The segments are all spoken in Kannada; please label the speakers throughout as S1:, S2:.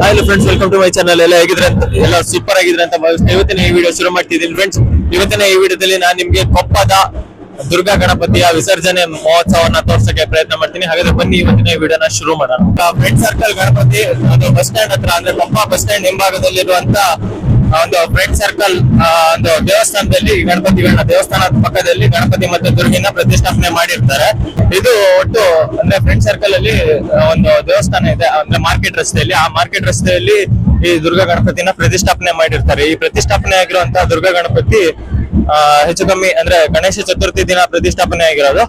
S1: Hi friends welcome to my channel ಎಲ್ಲ ಹೇಗಿದ್ರೆ? ಎಲ್ಲ ಸೂಪರ್ ಆಗಿದ್ರೆ ಅಂತ ಭಾವಿಸ್ತೀನಿ ಇವತ್ತಿನ ಈ ವಿಡಿಯೋ ಶುರು ಮಾಡ್ತಿದ್ದೀನಿ ಫ್ರೆಂಡ್ಸ್ ಇವತ್ತಿನ ಈ ವಿಡಿಯೋದಲ್ಲಿ ನಾನು ನಿಮ್ಗೆ ಕೊಪ್ಪದ ದುರ್ಗಾ ಗಣಪತಿಯ ವಿಸರ್ಜನೆ ಮಹೋತ್ಸವನ ತೋರ್ಸಕ್ಕೆ ಪ್ರಯತ್ನ ಮಾಡ್ತೀನಿ. ಹಾಗಾದ್ರೆ ಬನ್ನಿ ಇವತ್ತಿನ ವಿಡಿಯೋನ ಶುರು ಮಾಡೋಣ. ಫ್ರೆಂಡ್ ಸರ್ಕಲ್ ಗಣಪತಿ, ಅದು ಬಸ್ ಸ್ಟ್ಯಾಂಡ್ ಹತ್ರ, ಅಂದ್ರೆ ಕೊಪ್ಪ ಬಸ್ ಸ್ಟ್ಯಾಂಡ್ ಹಿಂಭಾಗದಲ್ಲಿರುವಂತ ಒಂದು ಫ್ರೆಂಡ್ ಸರ್ಕಲ್ ಒಂದು ದೇವಸ್ಥಾನದಲ್ಲಿ ಗಣಪತಿಗಳನ್ನ ದೇವಸ್ಥಾನದ ಪಕ್ಕದಲ್ಲಿ ಗಣಪತಿ ಮತ್ತು ದುರ್ಗಿನ ಪ್ರತಿಷ್ಠಾಪನೆ ಮಾಡಿರ್ತಾರೆ. ಇದು ಒಟ್ಟು, ಅಂದ್ರೆ ಫ್ರೆಂಡ್ ಸರ್ಕಲ್ ಅಲ್ಲಿ ಒಂದು ದೇವಸ್ಥಾನ ಇದೆ, ಅಂದ್ರೆ ಮಾರ್ಕೆಟ್ ರಸ್ತೆಯಲ್ಲಿ. ಆ ಮಾರ್ಕೆಟ್ ರಸ್ತೆಯಲ್ಲಿ ಈ ದುರ್ಗಾ ಗಣಪತಿನ ಪ್ರತಿಷ್ಠಾಪನೆ ಮಾಡಿರ್ತಾರೆ. ಈ ಪ್ರತಿಷ್ಠಾಪನೆ ಆಗಿರುವಂತಹ ದುರ್ಗಾ ಗಣಪತಿ ಹೆಚ್ಚು ಕಮ್ಮಿ, ಅಂದ್ರೆ ಗಣೇಶ ಚತುರ್ಥಿ ದಿನ ಪ್ರತಿಷ್ಠಾಪನೆ ಆಗಿರೋದು.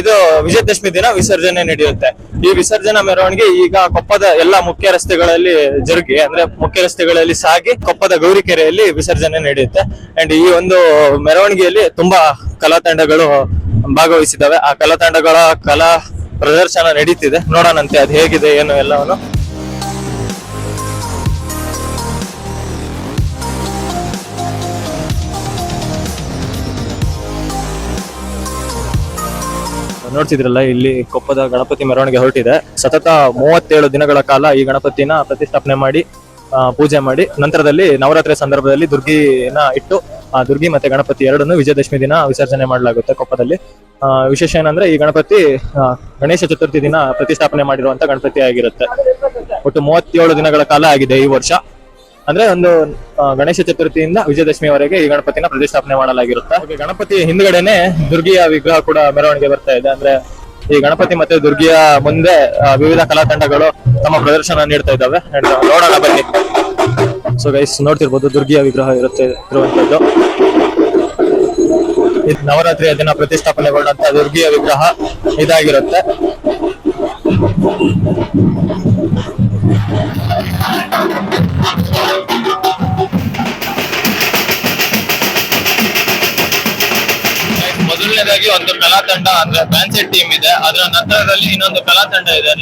S1: ಇದು ವಿಜಯದಶಮಿ ದಿನ ವಿಸರ್ಜನೆ ನಡೆಯುತ್ತೆ. ಈ ವಿಸರ್ಜನಾ ಮೆರವಣಿಗೆ ಈಗ ಕೊಪ್ಪದ ಎಲ್ಲಾ ಮುಖ್ಯ ರಸ್ತೆಗಳಲ್ಲಿ ಜರುಗಿ, ಅಂದ್ರೆ ಮುಖ್ಯ ರಸ್ತೆಗಳಲ್ಲಿ ಸಾಗಿ ಕೊಪ್ಪದ ಗೌರಿಕೆರೆಯಲ್ಲಿ ವಿಸರ್ಜನೆ ನಡೆಯುತ್ತೆ. ಅಂಡ್ ಈ ಒಂದು ಮೆರವಣಿಗೆಯಲ್ಲಿ ತುಂಬಾ ಕಲಾ ತಂಡಗಳು ಭಾಗವಹಿಸಿದ್ದಾವೆ. ಆ ಕಲಾ ತಂಡಗಳ ಕಲಾ ಪ್ರದರ್ಶನ ನಡೀತಿದೆ. ನೋಡೋಣಂತೆ ಅದು ಹೇಗಿದೆ, ಏನು ಎಲ್ಲವನ್ನು. ನೋಡ್ತಿದ್ರಲ್ಲ, ಇಲ್ಲಿ ಕೊಪ್ಪದ ಗಣಪತಿ ಮೆರವಣಿಗೆ ಹೊರಟಿದೆ. ಸತತ ಮೂವತ್ತೇಳು ದಿನಗಳ ಕಾಲ ಈ ಗಣಪತಿನ ಪ್ರತಿಷ್ಠಾಪನೆ ಮಾಡಿ ಪೂಜೆ ಮಾಡಿ, ನಂತರದಲ್ಲಿ ನವರಾತ್ರಿ ಸಂದರ್ಭದಲ್ಲಿ ದುರ್ಗಿನ ಇಟ್ಟು, ಆ, ದುರ್ಗಿ ಮತ್ತೆ ಗಣಪತಿ ಎರಡನ್ನು ವಿಜಯದಶಮಿ ದಿನ ವಿಸರ್ಜನೆ ಮಾಡಲಾಗುತ್ತೆ ಕೊಪ್ಪದಲ್ಲಿ. ವಿಶೇಷ ಏನಂದ್ರೆ, ಈ ಗಣಪತಿ ಗಣೇಶ ಚತುರ್ಥಿ ದಿನ ಪ್ರತಿಷ್ಠಾಪನೆ ಮಾಡಿರುವಂತ ಗಣಪತಿ ಆಗಿರುತ್ತೆ. ಒಟ್ಟು ಮೂವತ್ತೇಳು ದಿನಗಳ ಕಾಲ ಆಗಿದೆ ಈ ವರ್ಷ. ಅಂದ್ರೆ ಒಂದು ಗಣೇಶ ಚತುರ್ಥಿಯಿಂದ ವಿಜಯದಶಮಿವರೆಗೆ ಈ ಗಣಪತಿನ ಪ್ರತಿಷ್ಠಾಪನೆ ಮಾಡಲಾಗಿರುತ್ತೆ. ಗಣಪತಿ ಹಿಂದ್ಗಡೆನೆ ದುರ್ಗಿಯ ವಿಗ್ರಹ ಕೂಡ ಮೆರವಣಿಗೆ ಬರ್ತಾ ಇದೆ. ಅಂದ್ರೆ ಈ ಗಣಪತಿ ಮತ್ತೆ ದುರ್ಗಿಯ ಮುಂದೆ ವಿವಿಧ ಕಲಾ ತಂಡಗಳು ತಮ್ಮ ಪ್ರದರ್ಶನ ನೀಡ್ತಾ ಇದ್ದಾವೆ. ನೋಡೋಣ ಬನ್ನಿ. ಸೊ ಗೈಸ್ ನೋಡ್ತಿರ್ಬೋದು ದುರ್ಗಿಯ ವಿಗ್ರಹ ಇರುತ್ತೆ ಇರುವಂತದ್ದು. ಇದು ನವರಾತ್ರಿಯ ದಿನ ಪ್ರತಿಷ್ಠಾಪನೆಗೊಂಡಂತ ದುರ್ಗಿಯ ವಿಗ್ರಹ ಇದಾಗಿರುತ್ತೆ. ಮೊದಲನೇದಾಗಿ ಒಂದು ಕಲಾ ತಂಡ ಅಂದ್ರೆ ಫ್ಯಾನ್ಸಿ ಟೀಮ್ ಇದೆ. ಅದರ ನಂತರದಲ್ಲಿ ಇನ್ನೊಂದು ಕಲಾ ತಂಡ ಇದೆ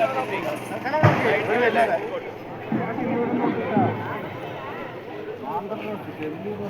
S1: ಅಲ್ಲಿ ನೋಡ್ತಿರ್ಬೋದು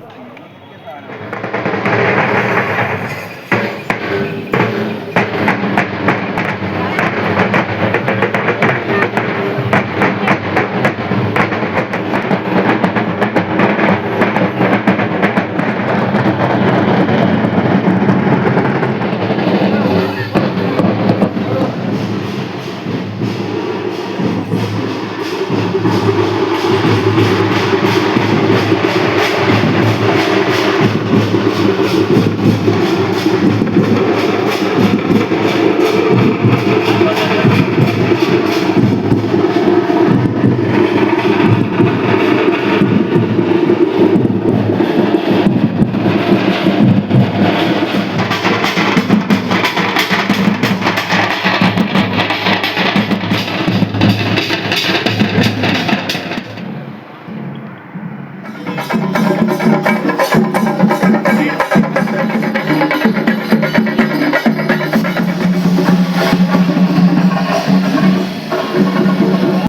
S1: Thank you.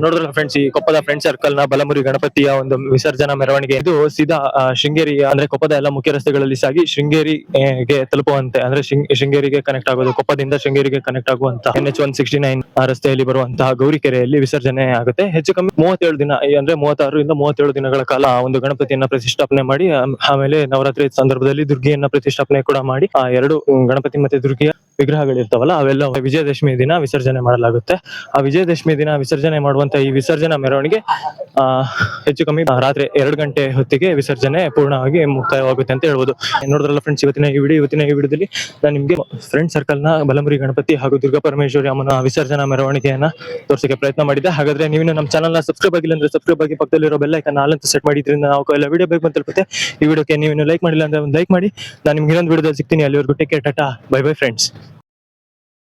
S1: ನೋಡಿದ್ರೆ ಫ್ರೆಂಡ್ಸ್ ಈ ಕೊಪ್ಪದ ಫ್ರೆಂಡ್ ಸರ್ಕಲ್ನ ಬಲಮುರಿ ಗಣಪತಿಯ ಒಂದು ವಿಸರ್ಜನಾ ಮೆರವಣಿಗೆ. ಇದು ಸೀದಾ ಶೃಂಗೇರಿ, ಅಂದ್ರೆ ಕೊಪ್ಪದ ಎಲ್ಲ ಮುಖ್ಯ ರಸ್ತೆಗಳಲ್ಲಿ ಸಾಗಿ ಶೃಂಗೇರಿಗೆ ತಲುಪುವಂತೆ, ಅಂದ್ರೆ ಶೃಂಗ್- ಶೃಂಗೇರಿಗೆ ಕನೆಕ್ಟ್ ಆಗೋದು, ಕೊಪ್ಪದಿಂದ ಶೃಂಗೇರಿಗೆ ಕನೆಕ್ಟ್ ಆಗುವಂತ N H one sixty nine ರಸ್ತೆಯಲ್ಲಿ ಬರುವಂತಹ ಗೌರಿಕೆರೆಯಲ್ಲಿ ವಿಸರ್ಜನೆ ಆಗುತ್ತೆ. ಹೆಚ್ಚು ಕಮ್ಮಿ ಮೂವತ್ತೇಳು ದಿನ ಅಂದ್ರೆ ಅಂದ್ರೆ ಮೂವತ್ತಾರರಿಂದ ಮೂವತ್ತೇಳು ದಿನಗಳ ಕಾಲ ಒಂದು ಗಣಪತಿಯನ್ನ ಪ್ರತಿಷ್ಠಾಪನೆ ಮಾಡಿ ಆಮೇಲೆ ನವರಾತ್ರಿ ಸಂದರ್ಭದಲ್ಲಿ ದುರ್ಗಿಯನ್ನ ಪ್ರತಿಷ್ಠಾಪನೆ ಕೂಡ ಮಾಡಿ, ಆ ಎರಡು ಗಣಪತಿ ಮತ್ತೆ ದುರ್ಗಿಯ
S2: ವಿಗ್ರಹಗಳಿರ್ತಾವಲ್ಲ ಅವೆಲ್ಲ ವಿಜಯದಶಮಿ ದಿನ ವಿಸರ್ಜನೆ ಮಾಡಲಾಗುತ್ತೆ. ಆ ವಿಜಯದಶಮಿ ದಿನ ವಿಸರ್ಜನೆ ಮಾಡುವಂತ ಈ ವಿಸರ್ಜನಾ ಮೆರವಣಿಗೆ ಹೆಚ್ಚು ಕಮ್ಮಿ ರಾತ್ರಿ ಎರಡು ಗಂಟೆ ಹೊತ್ತಿಗೆ ವಿಸರ್ಜನೆ ಪೂರ್ಣವಾಗಿ ಮುಕ್ತಾಯವಾಗುತ್ತೆ ಅಂತ ಹೇಳ್ಬೋದು. ನೋಡಿದ್ರಲ್ಲ ಫ್ರೆಂಡ್ಸ್ ಇವತ್ತಿನ ಈ ವಿಡಿಯೋ ಇವತ್ತಿನ ಈ ವಿಡಿಯೋದಲ್ಲಿ ನಾನು ನಿಮಗೆ ಫ್ರೆಂಡ್ ಸರ್ಕಲ್ನ ಬಲಮುರಿ ಗಣಪತಿ ಹಾಗೂ ದುರ್ಗಾ ಪರಮೇಶ್ವರಿ ಅಮ್ಮನ ವಿಸರ್ಜನಾ ಮೆರವಣಿಗೆಯನ್ನ ತೋರಿಸಕ್ಕೆ ಪ್ರಯತ್ನ ಮಾಡಿದ್ದೆ. ಹಾಗಾದ್ರೆ ನೀವು ನಮ್ಮ ಚಾನಲ್ನ ಸಬ್ಸ್ಕ್ರೈಬ್ ಆಗಿಲ್ಲ ಅಂದ್ರೆ ಸಬ್ಸ್ಕ್ರೈಬ್ ಆಗಿ ಪಕ್ಕದಲ್ಲಿರೋ ಬೆಲ್ ಐಕನ್ ನಾಲ್ಕು ಸೆಟ್ ಮಾಡಿದ್ರಿಂದ ನಾವು ಎಲ್ಲ ವಿಡಿಯೋ ಬೇಕು ಅಂತ ತಲುಪುತ್ತೆ. ಈ ವಿಡಿಯೋಕ್ಕೆ ನೀವು ಲೈಕ್ ಮಾಡಿಲ್ಲ ಅಂದ್ರೆ ಒಂದು ಲೈಕ್ ಮಾಡಿ. ನಾನು ನಿಮ್ಗೆ ಇನ್ನೊಂದು ವಿಡಿಯೋದಲ್ಲಿ ಸಿಗ್ತೀನಿ. ಅಲ್ಲಿವರೆಗೂ take care tata. Bye bye friends